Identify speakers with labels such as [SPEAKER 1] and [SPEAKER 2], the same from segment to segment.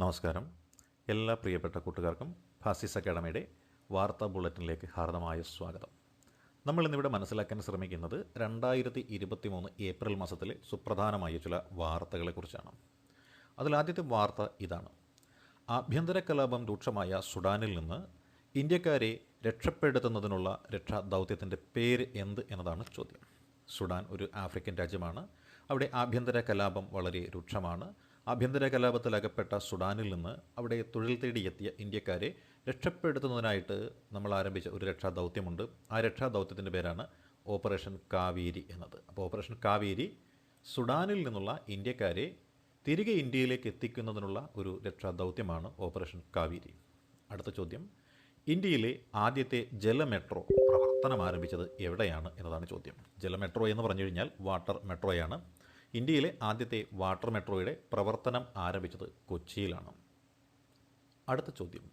[SPEAKER 1] നമസ്കാരം. എല്ലാ പ്രിയപ്പെട്ട കൂട്ടുകാർക്കും ഫാസിസ് അക്കാഡമിയുടെ വാർത്താ ബുള്ളറ്റിനിലേക്ക് ഹാർദമായ സ്വാഗതം. നമ്മൾ ഇന്നിവിടെ മനസ്സിലാക്കാൻ ശ്രമിക്കുന്നത് രണ്ടായിരത്തി ഇരുപത്തി മൂന്ന് ഏപ്രിൽ മാസത്തിലെ സുപ്രധാനമായ ചില വാർത്തകളെക്കുറിച്ചാണ്. അതിൽ ആദ്യത്തെ വാർത്ത ഇതാണ്. ആഭ്യന്തര കലാപം രൂക്ഷമായ സുഡാനിൽ നിന്ന് ഇന്ത്യക്കാരെ രക്ഷപ്പെടുത്തുന്നതിനുള്ള രക്ഷാ ദൗത്യത്തിന്റെ പേര് എന്ത് എന്നതാണ് ചോദ്യം. സുഡാൻ ഒരു ആഫ്രിക്കൻ രാജ്യമാണ്. അവിടെ ആഭ്യന്തര കലാപം വളരെ രൂക്ഷമാണ്. ആഭ്യന്തര കലാപത്തിൽ അകപ്പെട്ട സുഡാനിൽ നിന്ന് അവിടെ തൊഴിൽ തേടിയെത്തിയ ഇന്ത്യക്കാരെ രക്ഷപ്പെടുത്തുന്നതിനായിട്ട് നമ്മൾ ആരംഭിച്ച ഒരു രക്ഷാദൗത്യമുണ്ട്. ആ രക്ഷാ ദൗത്യത്തിന്റെ പേരാണ് ഓപ്പറേഷൻ കാവേരി എന്നത്. അപ്പോൾ ഓപ്പറേഷൻ കാവേരി സുഡാനിൽ നിന്നുള്ള ഇന്ത്യക്കാരെ തിരികെ ഇന്ത്യയിലേക്ക് എത്തിക്കുന്നതിനുള്ള ഒരു രക്ഷാദൗത്യമാണ് ഓപ്പറേഷൻ കാവേരി. അടുത്ത ചോദ്യം. ഇന്ത്യയിലെ ആദ്യത്തെ ജല മെട്രോ പ്രവർത്തനം ആരംഭിച്ചത് എവിടെയാണ് എന്നതാണ് ചോദ്യം. ജല മെട്രോ എന്ന് പറഞ്ഞു കഴിഞ്ഞാൽ വാട്ടർ മെട്രോയാണ്. ഇന്ത്യയിലെ ആദ്യത്തെ വാട്ടർ മെട്രോയുടെ പ്രവർത്തനം ആരംഭിച്ചത് കൊച്ചിയിലാണ്. അടുത്ത ചോദ്യം.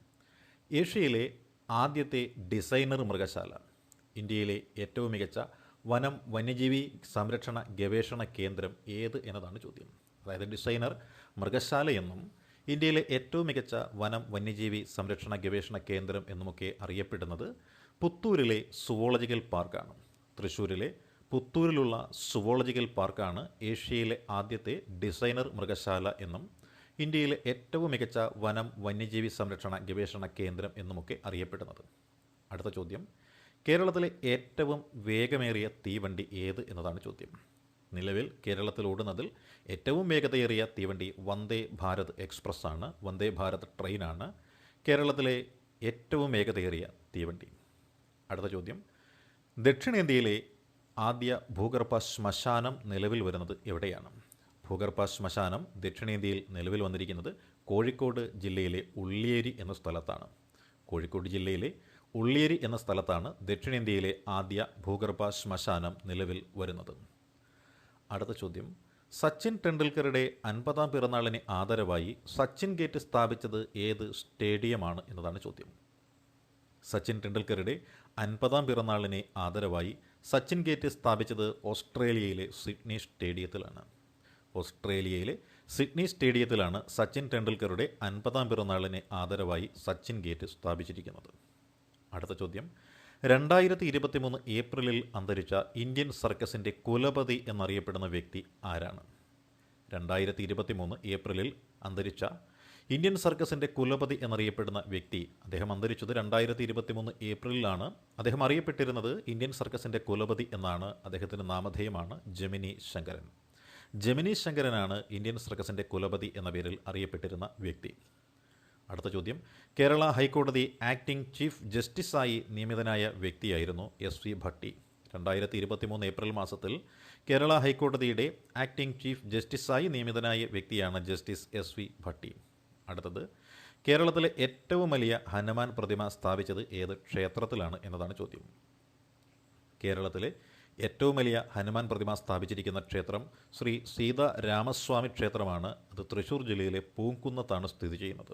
[SPEAKER 1] ഏഷ്യയിലെ ആദ്യത്തെ ഡിസൈനർ മൃഗശാല. ഇന്ത്യയിലെ ഏറ്റവും മികച്ച വനം വന്യജീവി സംരക്ഷണ ഗവേഷണ കേന്ദ്രം ഏത് എന്നതാണ് ചോദ്യം. അതായത് ഡിസൈനർ മൃഗശാല എന്നും ഇന്ത്യയിലെ ഏറ്റവും മികച്ച വനം വന്യജീവി സംരക്ഷണ ഗവേഷണ കേന്ദ്രം എന്നുമൊക്കെ അറിയപ്പെടുന്നത് പുത്തൂരിലെ സുവോളജിക്കൽ പാർക്കാണ്. തൃശ്ശൂരിലെ പുത്തൂരിലുള്ള സുവോളജിക്കൽ പാർക്കാണ് ഏഷ്യയിലെ ആദ്യത്തെ ഡിസൈനർ മൃഗശാല എന്നും ഇന്ത്യയിലെ ഏറ്റവും മികച്ച വനം വന്യജീവി സംരക്ഷണ ഗവേഷണ കേന്ദ്രം എന്നുമൊക്കെ അറിയപ്പെടുന്നത്. അടുത്ത ചോദ്യം കേരളത്തിലെ ഏറ്റവും വേഗമേറിയ തീവണ്ടി ഏത് എന്നതാണ് ചോദ്യം. നിലവിൽ കേരളത്തിൽ ഓടുന്നതിൽ ഏറ്റവും വേഗതയേറിയ തീവണ്ടി വന്ദേ ഭാരത് എക്സ്പ്രസ് ആണ് വന്ദേ ഭാരത് ട്രെയിനാണ് കേരളത്തിലെ ഏറ്റവും വേഗതയേറിയ തീവണ്ടി. അടുത്ത ചോദ്യം ദക്ഷിണേന്ത്യയിലെ ആദ്യ ഭൂഗർഭ ശ്മശാനം നിലവിൽ വരുന്നത് എവിടെയാണ്? ഭൂഗർഭ ശ്മശാനം ദക്ഷിണേന്ത്യയിൽ നിലവിൽ വന്നിരിക്കുന്നത് കോഴിക്കോട് ജില്ലയിലെ ഉള്ളിയേരി എന്ന സ്ഥലത്താണ്. കോഴിക്കോട് ജില്ലയിലെ ഉള്ളിയേരി എന്ന സ്ഥലത്താണ് ദക്ഷിണേന്ത്യയിലെ ആദ്യ ഭൂഗർഭ ശ്മശാനം നിലവിൽ വരുന്നത്. അടുത്ത ചോദ്യം. സച്ചിൻ ടെണ്ടുൽക്കറുടെ അൻപതാം പിറന്നാളിന് ആദരവായി സച്ചിൻ ഗേറ്റ് സ്ഥാപിച്ചത് ഏത് സ്റ്റേഡിയമാണ് എന്നതാണ് ചോദ്യം. സച്ചിൻ ടെണ്ടുൽക്കറുടെ അൻപതാം പിറന്നാളിനെ ആദരവായി സച്ചിൻ ഗേറ്റ് സ്ഥാപിച്ചത് ഓസ്ട്രേലിയയിലെ സിഡ്നി സ്റ്റേഡിയത്തിലാണ്. ഓസ്ട്രേലിയയിലെ സിഡ്നി സ്റ്റേഡിയത്തിലാണ് സച്ചിൻ ടെണ്ടുൽക്കറുടെ അൻപതാം പിറന്നാളിനെ ആദരവായി സച്ചിൻ ഗേറ്റ് സ്ഥാപിച്ചിരിക്കുന്നത്. അടുത്ത ചോദ്യം. രണ്ടായിരത്തി ഇരുപത്തി മൂന്ന് ഏപ്രിലിൽ അന്തരിച്ച ഇന്ത്യൻ സർക്കസിന്റെ കുലപതി എന്നറിയപ്പെടുന്ന വ്യക്തി ആരാണ്? രണ്ടായിരത്തി ഇരുപത്തി മൂന്ന് ഏപ്രിലിൽ അന്തരിച്ച ഇന്ത്യൻ സർക്കസിന്റെ കുലപതി എന്നറിയപ്പെടുന്ന വ്യക്തി അദ്ദേഹം അന്തരിച്ചത് രണ്ടായിരത്തി ഇരുപത്തി മൂന്ന് ഏപ്രിലിലാണ്. അദ്ദേഹം അറിയപ്പെട്ടിരുന്നത് ഇന്ത്യൻ സർക്കസിന്റെ കുലപതി എന്നാണ്. അദ്ദേഹത്തിന്റെ നാമധേയമാണ് ജമിനി ശങ്കരൻ. ജമിനി ശങ്കരനാണ് ഇന്ത്യൻ സർക്കസിന്റെ കുലപതി എന്ന പേരിൽ അറിയപ്പെട്ടിരുന്ന വ്യക്തി. അടുത്ത ചോദ്യം. കേരള ഹൈക്കോടതി ആക്ടിംഗ് ചീഫ് ജസ്റ്റിസായി നിയമിതനായ വ്യക്തിയായിരുന്നു എസ് വി ഭട്ടി. രണ്ടായിരത്തി ഇരുപത്തി മൂന്ന് ഏപ്രിൽ മാസത്തിൽ കേരള ഹൈക്കോടതിയുടെ ആക്ടിംഗ് ചീഫ് ജസ്റ്റിസായി നിയമിതനായ വ്യക്തിയാണ് ജസ്റ്റിസ് എസ് വി ഭട്ടി. അടുത്തത്. കേരളത്തിലെ ഏറ്റവും വലിയ ഹനുമാൻ പ്രതിമ സ്ഥാപിച്ചത് ഏത് ക്ഷേത്രത്തിലാണ് എന്നതാണ് ചോദ്യം. കേരളത്തിലെ ഏറ്റവും വലിയ ഹനുമാൻ പ്രതിമ സ്ഥാപിച്ചിരിക്കുന്ന ക്ഷേത്രം ശ്രീ സീത രാമസ്വാമി ക്ഷേത്രമാണ്. അത് തൃശ്ശൂർ ജില്ലയിലെ പൂങ്കുന്നത്താണ് സ്ഥിതി ചെയ്യുന്നത്.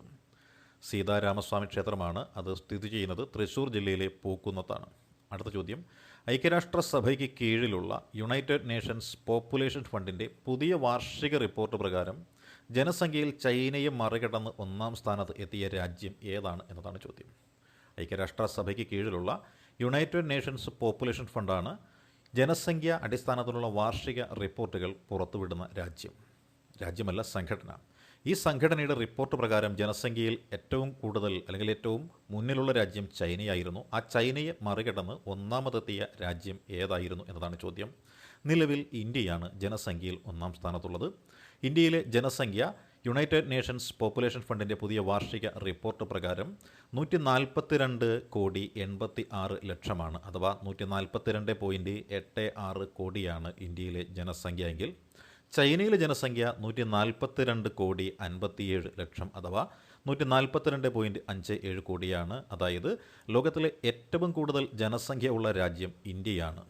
[SPEAKER 1] സീതാരാമസ്വാമി ക്ഷേത്രമാണ് അത് സ്ഥിതി ചെയ്യുന്നത് തൃശ്ശൂർ ജില്ലയിലെ പൂക്കുന്നത്താണ് അടുത്ത ചോദ്യം. ഐക്യരാഷ്ട്രസഭയ്ക്ക് കീഴിലുള്ള യുണൈറ്റഡ് നേഷൻസ് പോപ്പുലേഷൻ ഫണ്ടിന്റെ പുതിയ വാർഷിക റിപ്പോർട്ട് പ്രകാരം ജനസംഖ്യയിൽ ചൈനയെ മറികടന്ന് ഒന്നാം സ്ഥാനത്ത് എത്തിയ രാജ്യം ഏതാണ് എന്നതാണ് ചോദ്യം. ഐക്യരാഷ്ട്രസഭയ്ക്ക് കീഴിലുള്ള യുണൈറ്റഡ് നേഷൻസ് പോപ്പുലേഷൻ ഫണ്ടാണ് ജനസംഖ്യ അടിസ്ഥാനത്തിലുള്ള വാർഷിക റിപ്പോർട്ടുകൾ പുറത്തുവിടുന്ന രാജ്യം. രാജ്യമല്ല സംഘടന. ഈ സംഘടനയുടെ റിപ്പോർട്ട് പ്രകാരം ജനസംഖ്യയിൽ ഏറ്റവും കൂടുതൽ അല്ലെങ്കിൽ ഏറ്റവും മുന്നിലുള്ള രാജ്യം ചൈനയായിരുന്നു. ആ ചൈനയെ മറികടന്ന് ഒന്നാമതെത്തിയ രാജ്യം ഏതായിരുന്നു എന്നതാണ് ചോദ്യം. നിലവിൽ ഇന്ത്യയാണ് ജനസംഖ്യയിൽ ഒന്നാം സ്ഥാനത്തുള്ളത്. ഇന്ത്യയിലെ ജനസംഖ്യ യുണൈറ്റഡ് നേഷൻസ് പോപ്പുലേഷൻ ഫണ്ടിന്റെ പുതിയ വാർഷിക റിപ്പോർട്ട് പ്രകാരം നൂറ്റി നാൽപ്പത്തിരണ്ട് കോടി എൺപത്തി ആറ് ലക്ഷമാണ് അഥവാ നൂറ്റി നാൽപ്പത്തിരണ്ട് പോയിന്റ് എട്ട് ആറ് കോടിയാണ് ഇന്ത്യയിലെ ജനസംഖ്യ എങ്കിൽ ചൈനയിലെ ജനസംഖ്യ നൂറ്റി നാൽപ്പത്തിരണ്ട് കോടി അൻപത്തിയേഴ് ലക്ഷം അഥവാ നൂറ്റി നാൽപ്പത്തിരണ്ട് പോയിന്റ് അഞ്ച് ഏഴ് കോടിയാണ്. അതായത് ലോകത്തിലെ ഏറ്റവും കൂടുതൽ ജനസംഖ്യ ഉള്ള രാജ്യം ഇന്ത്യയാണ്.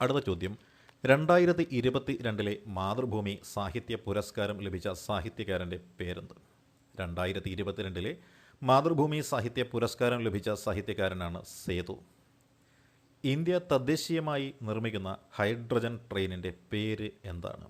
[SPEAKER 1] അടുത്ത ചോദ്യം. രണ്ടായിരത്തി ഇരുപത്തി രണ്ടിലെ മാതൃഭൂമി സാഹിത്യ പുരസ്കാരം ലഭിച്ച സാഹിത്യകാരന്റെ പേരെന്ത്? രണ്ടായിരത്തി ഇരുപത്തിരണ്ടിലെ മാതൃഭൂമി സാഹിത്യ പുരസ്കാരം ലഭിച്ച സാഹിത്യകാരനാണ് സേതു. ഇന്ത്യ തദ്ദേശീയമായി നിർമ്മിക്കുന്ന ഹൈഡ്രജൻ ട്രെയിനിന്റെ പേര് എന്താണ്?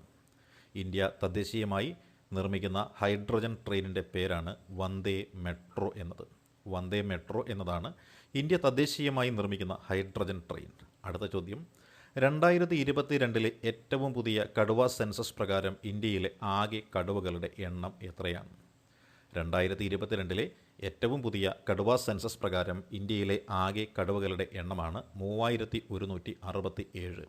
[SPEAKER 1] ഇന്ത്യ തദ്ദേശീയമായി നിർമ്മിക്കുന്ന ഹൈഡ്രജൻ ട്രെയിനിന്റെ പേരാണ് വന്ദേ മെട്രോ എന്നത്. വന്ദേ മെട്രോ എന്നതാണ് ഇന്ത്യ തദ്ദേശീയമായി നിർമ്മിക്കുന്ന ഹൈഡ്രജൻ ട്രെയിൻ. അടുത്ത ചോദ്യം. രണ്ടായിരത്തി ഇരുപത്തി രണ്ടിലെ ഏറ്റവും പുതിയ കടുവ സെൻസസ് പ്രകാരം ഇന്ത്യയിലെ ആകെ കടുവകളുടെ എണ്ണം എത്രയാണ്? രണ്ടായിരത്തി ഇരുപത്തിരണ്ടിലെ ഏറ്റവും പുതിയ കടുവ സെൻസസ് പ്രകാരം ഇന്ത്യയിലെ ആകെ കടുവകളുടെ എണ്ണമാണ് മൂവായിരത്തി ഒരുന്നൂറ്റി അറുപത്തി ഏഴ്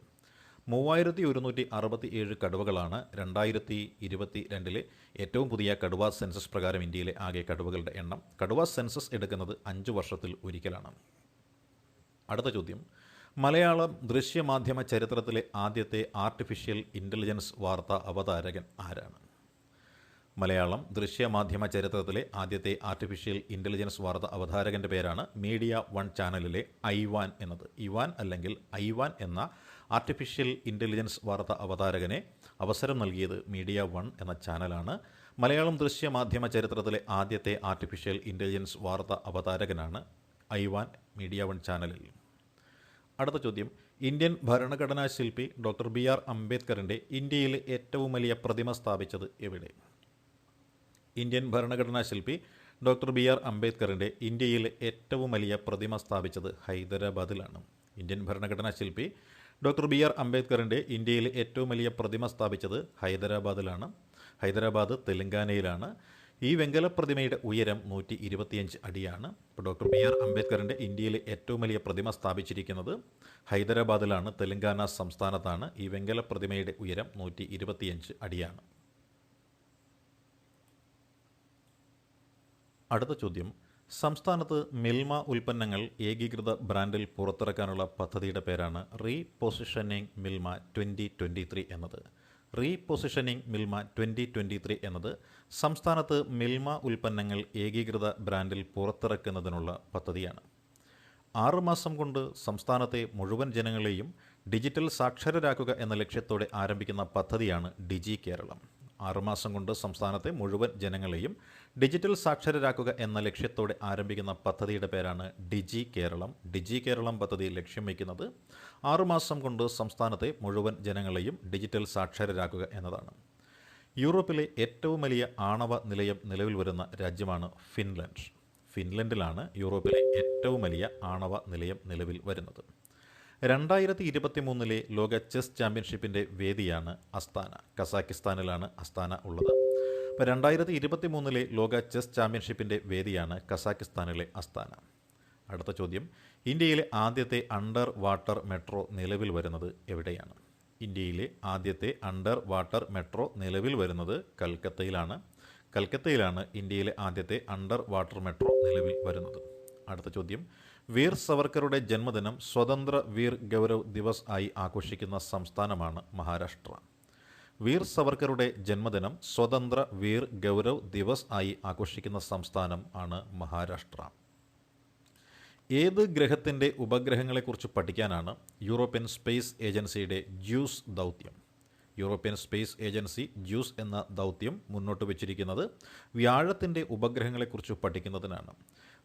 [SPEAKER 1] മൂവായിരത്തി ഒരുന്നൂറ്റി അറുപത്തി ഏഴ് കടുവകളാണ് രണ്ടായിരത്തി ഇരുപത്തി രണ്ടിലെ ഏറ്റവും പുതിയ കടുവ സെൻസസ് പ്രകാരം ഇന്ത്യയിലെ ആകെ കടുവകളുടെ എണ്ണം. കടുവ സെൻസസ് എടുക്കുന്നത് അഞ്ച് വർഷത്തിൽ ഒരിക്കലാണ്. അടുത്ത ചോദ്യം. മലയാളം ദൃശ്യമാധ്യമ ചരിത്രത്തിലെ ആദ്യത്തെ ആർട്ടിഫിഷ്യൽ ഇന്റലിജൻസ് വാർത്താ അവതാരകൻ ആരാണ്? മലയാളം ദൃശ്യമാധ്യമ ചരിത്രത്തിലെ ആദ്യത്തെ ആർട്ടിഫിഷ്യൽ ഇന്റലിജൻസ് വാർത്ത അവതാരകന്റെ പേരാണ് മീഡിയ വൺ ചാനലിലെ ഐവാൻ എന്നത്. ഇവാൻ അല്ലെങ്കിൽ ഐവാൻ എന്ന ആർട്ടിഫിഷ്യൽ ഇന്റലിജൻസ് വാർത്ത അവതാരകനെ അവസരം നൽകിയത് മീഡിയ വൺ എന്ന ചാനലാണ്. മലയാളം ദൃശ്യമാധ്യമ ചരിത്രത്തിലെ ആദ്യത്തെ ആർട്ടിഫിഷ്യൽ ഇന്റലിജൻസ് വാർത്ത അവതാരകനാണ് ഐവാൻ മീഡിയ വൺ ചാനലിൽ. അടുത്ത ചോദ്യം. ഇന്ത്യൻ ഭരണഘടനാ ശില്പി ഡോക്ടർ ബി. ആർ. അംബേദ്കറിന്റെ ഇന്ത്യയിലെ ഏറ്റവും വലിയ പ്രതിമ സ്ഥാപിച്ചത് എവിടെ? ഇന്ത്യൻ ഭരണഘടനാ ശില്പി ഡോക്ടർ ബി. ആർ. അംബേദ്കറിന്റെ ഇന്ത്യയിലെ ഏറ്റവും വലിയ പ്രതിമ സ്ഥാപിച്ചത് ഹൈദരാബാദിലാണ്. ഇന്ത്യൻ ഭരണഘടനാ ശില്പി ഡോക്ടർ ബി. ആർ. അംബേദ്കറിന്റെ ഇന്ത്യയിലെ ഏറ്റവും വലിയ പ്രതിമ സ്ഥാപിച്ചത് ഹൈദരാബാദിലാണ്. ഹൈദരാബാദ് തെലങ്കാനയിലാണ്. ഈ വെങ്കല പ്രതിമയുടെ ഉയരം നൂറ്റി ഇരുപത്തിയഞ്ച് അടിയാണ്. ഇപ്പോൾ ഡോക്ടർ ബി ആർ അംബേദ്കറിന്റെ ഇന്ത്യയിലെ ഏറ്റവും വലിയ പ്രതിമ സ്ഥാപിച്ചിരിക്കുന്നത് ഹൈദരാബാദിലാണ് തെലങ്കാന സംസ്ഥാനത്താണ്. ഈ വെങ്കല പ്രതിമയുടെ ഉയരം നൂറ്റി ഇരുപത്തിയഞ്ച് അടിയാണ്. അടുത്ത ചോദ്യം. സംസ്ഥാനത്ത് മിൽമ ഉൽപ്പന്നങ്ങൾ ഏകീകൃത ബ്രാൻഡിൽ പുറത്തിറക്കാനുള്ള പദ്ധതിയുടെ പേരാണ് repositioning Milma twenty twenty three എന്നത്. Repositioning Milma twenty twenty three എന്നത് സംസ്ഥാനത്ത് മിൽമ ഉൽപ്പന്നങ്ങൾ ഏകീകൃത ബ്രാൻഡിൽ പുറത്തിറക്കുന്നതിനുള്ള പദ്ധതിയാണ്. ആറുമാസം കൊണ്ട് സംസ്ഥാനത്തെ മുഴുവൻ ജനങ്ങളെയും ഡിജിറ്റൽ സാക്ഷരരാക്കുക എന്ന ലക്ഷ്യത്തോടെ ആരംഭിക്കുന്ന പദ്ധതിയാണ് ഡിജി കേരളം. ആറുമാസം കൊണ്ട് സംസ്ഥാനത്തെ മുഴുവൻ ജനങ്ങളെയും ഡിജിറ്റൽ സാക്ഷരരാക്കുക എന്ന ലക്ഷ്യത്തോടെ ആരംഭിക്കുന്ന പദ്ധതിയുടെ പേരാണ് ഡിജി കേരളം. ഡിജി കേരളം പദ്ധതി ലക്ഷ്യം വയ്ക്കുന്നത് ആറുമാസം കൊണ്ട് സംസ്ഥാനത്തെ മുഴുവൻ ജനങ്ങളെയും ഡിജിറ്റൽ സാക്ഷരരാക്കുക എന്നതാണ്. യൂറോപ്പിലെ ഏറ്റവും വലിയ ആണവ നിലയം നിലവിൽ വരുന്ന രാജ്യമാണ് ഫിൻലൻഡ്. ഫിൻലൻഡിലാണ് യൂറോപ്പിലെ ഏറ്റവും വലിയ ആണവ നിലയം നിലവിൽ വരുന്നത്. രണ്ടായിരത്തി ഇരുപത്തി മൂന്നിലെ ലോക ചെസ് ചാമ്പ്യൻഷിപ്പിന്റെ വേദിയാണ് അസ്താന. കസാക്കിസ്ഥാനിലാണ് അസ്താന ഉള്ളത്. അപ്പോൾ രണ്ടായിരത്തി ഇരുപത്തി മൂന്നിലെ ലോക ചെസ് ചാമ്പ്യൻഷിപ്പിന്റെ വേദിയാണ് കസാക്കിസ്ഥാനിലെ അസ്താന. അടുത്ത ചോദ്യം. ഇന്ത്യയിലെ ആദ്യത്തെ അണ്ടർ വാട്ടർ മെട്രോ നിലവിൽ വരുന്നത് എവിടെയാണ്? ഇന്ത്യയിലെ ആദ്യത്തെ അണ്ടർ വാട്ടർ മെട്രോ നിലവിൽ വരുന്നത് കൽക്കത്തയിലാണ്. കൽക്കത്തയിലാണ് ഇന്ത്യയിലെ ആദ്യത്തെ അണ്ടർ വാട്ടർ മെട്രോ നിലവിൽ വരുന്നത്. അടുത്ത ചോദ്യം. വീർ സവർക്കറുടെ ജന്മദിനം സ്വതന്ത്ര വീർ ഗൗരവ് ദിവസ് ആയി ആഘോഷിക്കുന്ന സംസ്ഥാനമാണ് മഹാരാഷ്ട്ര. വീർ സവർക്കറുടെ ജന്മദിനം സ്വതന്ത്ര വീർ ഗൗരവ് ദിവസ് ആയി ആഘോഷിക്കുന്ന സംസ്ഥാനം ആണ് മഹാരാഷ്ട്ര. ഏത് ഗ്രഹത്തിന്റെ ഉപഗ്രഹങ്ങളെക്കുറിച്ച് പഠിക്കാനാണ് യൂറോപ്യൻ സ്പേസ് ഏജൻസിയുടെ ജ്യൂസ് ദൗത്യം? യൂറോപ്യൻ സ്പേസ് ഏജൻസി ജ്യൂസ് എന്ന ദൗത്യം മുന്നോട്ട് വച്ചിരിക്കുന്നത് വ്യാഴത്തിന്റെ ഉപഗ്രഹങ്ങളെക്കുറിച്ച് പഠിക്കുന്നതിനാണ്.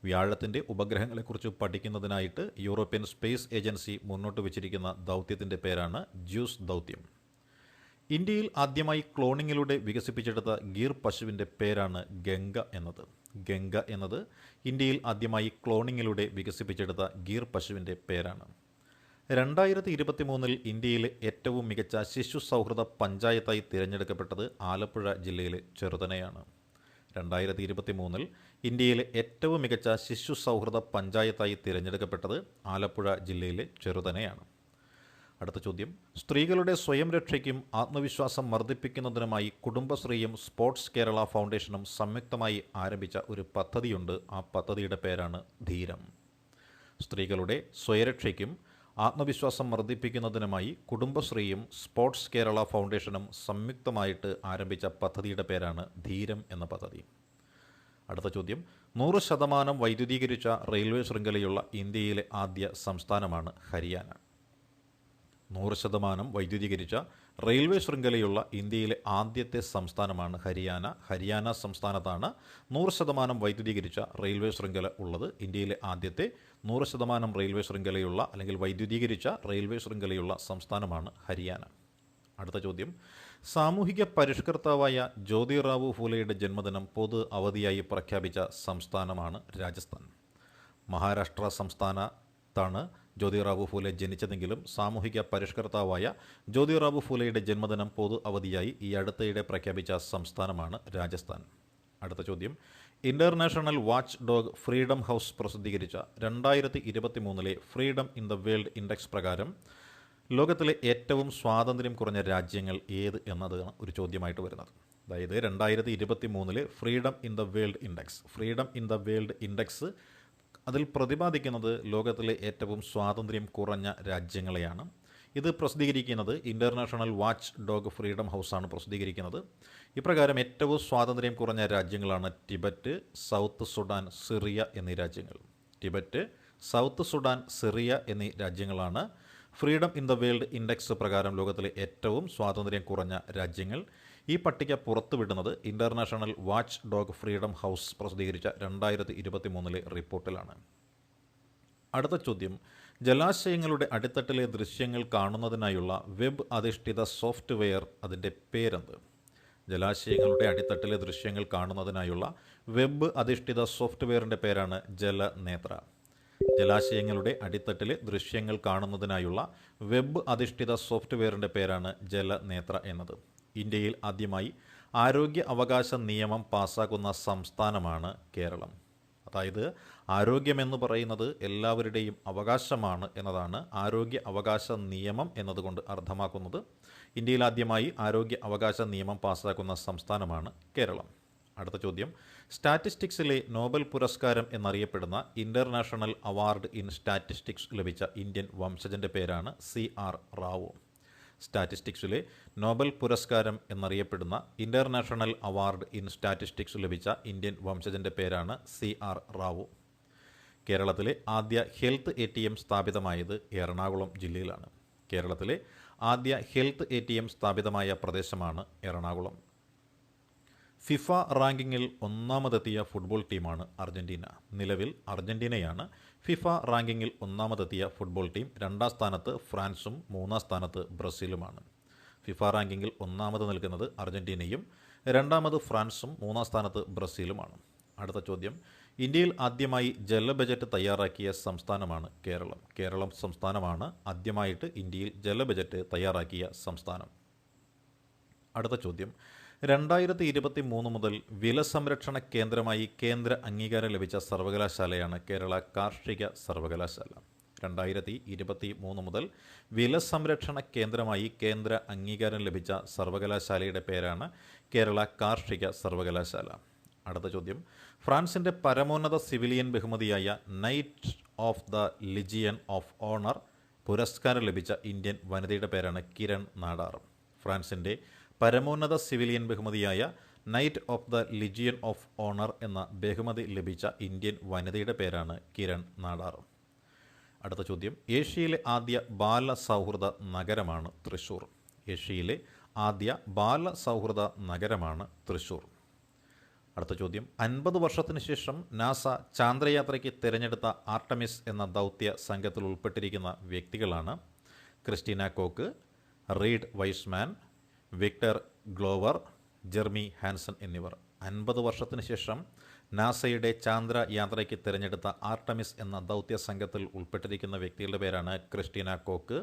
[SPEAKER 1] വ്യാഴത്തിന്റെ ഉപഗ്രഹങ്ങളെക്കുറിച്ച് പഠിക്കുന്നതിനായിട്ട് യൂറോപ്യൻ സ്പേസ് ഏജൻസി മുന്നോട്ട് വച്ചിരിക്കുന്ന ദൗത്യത്തിന്റെ പേരാണ് ജ്യൂസ് ദൗത്യം. ഇന്ത്യയിൽ ആദ്യമായി ക്ലോണിങ്ങിലൂടെ വികസിപ്പിച്ചെടുത്ത ഗീർ പശുവിന്റെ പേരാണ് ഗംഗ എന്നത്. ഗംഗ എന്നത് ഇന്ത്യയിൽ ആദ്യമായി ക്ലോണിങ്ങിലൂടെ വികസിപ്പിച്ചെടുത്ത ഗീർ പശുവിന്റെ പേരാണ്. രണ്ടായിരത്തി ഇരുപത്തി മൂന്നിൽ ഇന്ത്യയിലെ ഏറ്റവും മികച്ച ശിശു സൗഹൃദ പഞ്ചായത്തായി തിരഞ്ഞെടുക്കപ്പെട്ടത് ആലപ്പുഴ ജില്ലയിലെ ചെറുതനയാണ്. രണ്ടായിരത്തി ഇരുപത്തി മൂന്നിൽ ഇന്ത്യയിലെ ഏറ്റവും മികച്ച ശിശു സൗഹൃദ പഞ്ചായത്തായി തിരഞ്ഞെടുക്കപ്പെട്ടത് ആലപ്പുഴ ജില്ലയിലെ ചെറുതനയാണ്. അടുത്ത ചോദ്യം. സ്ത്രീകളുടെ സ്വയം രക്ഷയ്ക്കും ആത്മവിശ്വാസം വർദ്ധിപ്പിക്കുന്നതിനുമായി കുടുംബശ്രീയും സ്പോർട്സ് കേരള ഫൗണ്ടേഷനും സംയുക്തമായി ആരംഭിച്ച ഒരു പദ്ധതിയുണ്ട്. ആ പദ്ധതിയുടെ പേരാണ് ധീരം. സ്ത്രീകളുടെ സ്വയരക്ഷയ്ക്കും ആത്മവിശ്വാസം വർദ്ധിപ്പിക്കുന്നതിനുമായി കുടുംബശ്രീയും സ്പോർട്സ് കേരള ഫൗണ്ടേഷനും സംയുക്തമായിട്ട് ആരംഭിച്ച പദ്ധതിയുടെ പേരാണ് ധീരം എന്ന പദ്ധതി. അടുത്ത ചോദ്യം. നൂറ് ശതമാനം വൈദ്യുതീകരിച്ച റെയിൽവേ ശൃംഖലയുള്ള ഇന്ത്യയിലെ ആദ്യ സംസ്ഥാനമാണ് ഹരിയാന. നൂറ് ശതമാനം വൈദ്യുതീകരിച്ച റെയിൽവേ ശൃംഖലയുള്ള ഇന്ത്യയിലെ ആദ്യത്തെ സംസ്ഥാനമാണ് ഹരിയാന. ഹരിയാന സംസ്ഥാനത്താണ് നൂറ് ശതമാനം വൈദ്യുതീകരിച്ച റെയിൽവേ ശൃംഖല ഉള്ളത്. ഇന്ത്യയിലെ ആദ്യത്തെ നൂറ് ശതമാനം റെയിൽവേ ശൃംഖലയുള്ള അല്ലെങ്കിൽ വൈദ്യുതീകരിച്ച റെയിൽവേ ശൃംഖലയുള്ള സംസ്ഥാനമാണ് ഹരിയാന. അടുത്ത ചോദ്യം. സാമൂഹിക പരിഷ്കർത്താവായ ജ്യോതിറാവു ഫൂലെയുടെ ജന്മദിനം പൊതു അവധിയായി പ്രഖ്യാപിച്ച സംസ്ഥാനമാണ് രാജസ്ഥാൻ. മഹാരാഷ്ട്ര സംസ്ഥാനത്താണ് ജ്യോതിറാവു ഫൂലെ ജനിച്ചതെങ്കിലും സാമൂഹിക പരിഷ്കർത്താവായ ജ്യോതിറാവു ഫൂലെയുടെ ജന്മദിനം പൊതു അവധിയായി ഈ അടുത്തയിടെ പ്രഖ്യാപിച്ച സംസ്ഥാനമാണ് രാജസ്ഥാൻ. അടുത്ത ചോദ്യം. International watch dog freedom house പ്രസിദ്ധീകരിച്ച രണ്ടായിരത്തി ഇരുപത്തി മൂന്നിലെ freedom in the world index പ്രകാരം ലോകത്തിലെ ഏറ്റവും സ്വാതന്ത്ര്യം കുറഞ്ഞ രാജ്യങ്ങൾ ഏത് എന്നതാണ് ഒരു ചോദ്യമായിട്ട് വരുന്നത്. അതായത് രണ്ടായിരത്തി ഇരുപത്തി മൂന്നിലെ freedom in the world index. Freedom in the world index അതിൽ പ്രതിപാദിക്കുന്നത് ലോകത്തിലെ ഏറ്റവും സ്വാതന്ത്ര്യം കുറഞ്ഞ രാജ്യങ്ങളെയാണ്. ഇത് പ്രസിദ്ധീകരിക്കുന്നത് ഇന്റർനാഷണൽ വാച്ച് ഡോഗ് ഫ്രീഡം ഹൗസാണ് പ്രസിദ്ധീകരിക്കുന്നത്. ഇപ്രകാരം ഏറ്റവും സ്വാതന്ത്ര്യം കുറഞ്ഞ രാജ്യങ്ങളാണ് ടിബറ്റ് സൗത്ത് സുഡാൻ സിറിയ എന്നീ രാജ്യങ്ങൾ. ടിബറ്റ് സൗത്ത് സുഡാൻ സിറിയ എന്നീ രാജ്യങ്ങളാണ്. Freedom in the World Index പ്രകാരം ലോകത്തിലെ ഏറ്റവും സ്വാതന്ത്ര്യം കുറഞ്ഞ രാജ്യങ്ങൾ. ഈ പട്ടിക പുറത്തുവിടുന്നത് international watch dog freedom house പ്രസിദ്ധീകരിച്ച രണ്ടായിരത്തി ഇരുപത്തി മൂന്നിലെ റിപ്പോർട്ടിലാണ്. അടുത്ത ചോദ്യം. ജലാശയങ്ങളുടെ അടിത്തട്ടിലെ ദൃശ്യങ്ങൾ കാണുന്നതിനായുള്ള വെബ് അധിഷ്ഠിത സോഫ്റ്റ്വെയർ അതിന്റെ പേരെന്ത്? ജലാശയങ്ങളുടെ അടിത്തട്ടിലെ ദൃശ്യങ്ങൾ കാണുന്നതിനായുള്ള വെബ് അധിഷ്ഠിത സോഫ്റ്റ്വെയറിന്റെ പേരാണ് ജലനേത്ര. ജലാശയങ്ങളുടെ അടിത്തട്ടിലെ ദൃശ്യങ്ങൾ കാണുന്നതിനായുള്ള വെബ് അധിഷ്ഠിത സോഫ്റ്റ്വെയറിന്റെ പേരാണ് ജലനേത്ര എന്നത്. ഇന്ത്യയിൽ ആദ്യമായി ആരോഗ്യ അവകാശ നിയമം പാസ്സാക്കുന്ന സംസ്ഥാനമാണ് കേരളം. അതായത് ആരോഗ്യമെന്ന് പറയുന്നത് എല്ലാവരുടെയും അവകാശമാണ് എന്നതാണ് ആരോഗ്യ അവകാശ നിയമം എന്നതുകൊണ്ട് അർത്ഥമാക്കുന്നത്. ഇന്ത്യയിൽ ആദ്യമായി ആരോഗ്യ അവകാശ നിയമം പാസ്സാക്കുന്ന സംസ്ഥാനമാണ് കേരളം. അടുത്ത ചോദ്യം. സ്റ്റാറ്റിസ്റ്റിക്സിലെ നോബൽ പുരസ്കാരം എന്നറിയപ്പെടുന്ന ഇന്റർനാഷണൽ അവാർഡ് ഇൻ സ്റ്റാറ്റിസ്റ്റിക്സ് ലഭിച്ച ഇന്ത്യൻ വംശജന്റെ പേരാണ് സി ആർ റാവു. സ്റ്റാറ്റിസ്റ്റിക്സിലെ നോബൽ പുരസ്കാരം എന്നറിയപ്പെടുന്ന ഇന്റർനാഷണൽ അവാർഡ് ഇൻ സ്റ്റാറ്റിസ്റ്റിക്സ് ലഭിച്ച ഇന്ത്യൻ വംശജന്റെ പേരാണ് സി ആർ റാവു. കേരളത്തിലെ ആദ്യ ഹെൽത്ത് എ ടി എം സ്ഥാപിതമായത് എറണാകുളം ജില്ലയിലാണ്. കേരളത്തിലെ ആദ്യ ഹെൽത്ത് എ ടി എം സ്ഥാപിതമായ പ്രദേശമാണ് എറണാകുളം. ഫിഫ റാങ്കിങ്ങിൽ ഒന്നാമതെത്തിയ ഫുട്ബോൾ ടീമാണ് അർജന്റീന നിലവിൽ അർജന്റീനയാണ് ഫിഫ റാങ്കിങ്ങിൽ ഒന്നാമതെത്തിയ ഫുട്ബോൾ ടീം രണ്ടാം സ്ഥാനത്ത് ഫ്രാൻസും മൂന്നാം സ്ഥാനത്ത് ബ്രസീലുമാണ്. ഫിഫ റാങ്കിങ്ങിൽ ഒന്നാമത് നിൽക്കുന്നത് അർജന്റീനയും രണ്ടാമത് ഫ്രാൻസും മൂന്നാം സ്ഥാനത്ത് ബ്രസീലുമാണ്. അടുത്ത ചോദ്യം. ഇന്ത്യയിൽ ആദ്യമായി ജല ബജറ്റ് തയ്യാറാക്കിയ സംസ്ഥാനമാണ് കേരളം. കേരളം സംസ്ഥാനമാണ് ആദ്യമായിട്ട് ഇന്ത്യയിൽ ജല ബജറ്റ് തയ്യാറാക്കിയ സംസ്ഥാനം. അടുത്ത ചോദ്യം. രണ്ടായിരത്തി ഇരുപത്തി മൂന്ന് മുതൽ വില സംരക്ഷണ കേന്ദ്രമായി കേന്ദ്ര അംഗീകാരം ലഭിച്ച സർവകലാശാലയാണ് കേരള കാർഷിക സർവകലാശാല. രണ്ടായിരത്തി ഇരുപത്തി മൂന്ന് മുതൽ വില സംരക്ഷണ കേന്ദ്രമായി കേന്ദ്ര അംഗീകാരം ലഭിച്ച സർവകലാശാലയുടെ പേരാണ് കേരള കാർഷിക സർവകലാശാല. അടുത്ത ചോദ്യം. ഫ്രാൻസിന്റെ പരമോന്നത സിവിലിയൻ ബഹുമതിയായ Knight of the Legion of Honour പുരസ്കാരം ലഭിച്ച ഇന്ത്യൻ വനിതയുടെ പേരാണ് കിരൺ നാടാർ. ഫ്രാൻസിന്റെ പരമോന്നത സിവിലിയൻ ബഹുമതിയായ Knight of the Legion of Honour എന്ന ബഹുമതി ലഭിച്ച ഇന്ത്യൻ വനിതയുടെ പേരാണ് കിരൺ നാടാർ. അടുത്ത ചോദ്യം. ഏഷ്യയിലെ ആദ്യ ബാല സൗഹൃദ നഗരമാണ് തൃശ്ശൂർ ഏഷ്യയിലെ ആദ്യ ബാല സൗഹൃദ നഗരമാണ് തൃശ്ശൂർ അടുത്ത ചോദ്യം. അൻപത് വർഷത്തിന് ശേഷം നാസ ചാന്ദ്രയാത്രയ്ക്ക് തിരഞ്ഞെടുത്ത ആർട്ടമിസ് എന്ന ദൗത്യ സംഘത്തിൽ ഉൾപ്പെട്ടിരിക്കുന്ന വ്യക്തികളാണ് Christina Koch Reid Wiseman Victor Glover Jeremy Hansen എന്നിവർ. അൻപത് വർഷത്തിന് ശേഷം നാസയുടെ ചാന്ദ്ര യാത്രയ്ക്ക് തിരഞ്ഞെടുത്ത ആർട്ടമിസ് എന്ന ദൗത്യ സംഘത്തിൽ ഉൾപ്പെട്ടിരിക്കുന്ന വ്യക്തികളുടെ പേരാണ് Christina Koch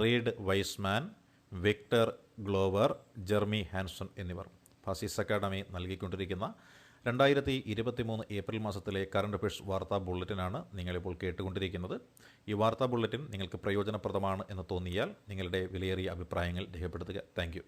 [SPEAKER 1] Reid Wiseman Victor Glover Jeremy Hansen എന്നിവർ. ഫാസിസ് അക്കാഡമി നൽകിക്കൊണ്ടിരിക്കുന്ന രണ്ടായിരത്തി ഇരുപത്തി മൂന്ന് ഏപ്രിൽ മാസത്തിലെ കറണ്ട് അഫയേഴ്സ് വാർത്താ ബുള്ളറ്റിനാണ് നിങ്ങളിപ്പോൾ കേട്ടുകൊണ്ടിരിക്കുന്നത്. ഈ വാർത്താ ബുള്ളറ്റിൻ നിങ്ങൾക്ക് പ്രയോജനപ്രദമാണ് എന്ന് തോന്നിയാൽ നിങ്ങളുടെ വിലയേറിയ അഭിപ്രായങ്ങൾ രേഖപ്പെടുത്തുക. താങ്ക്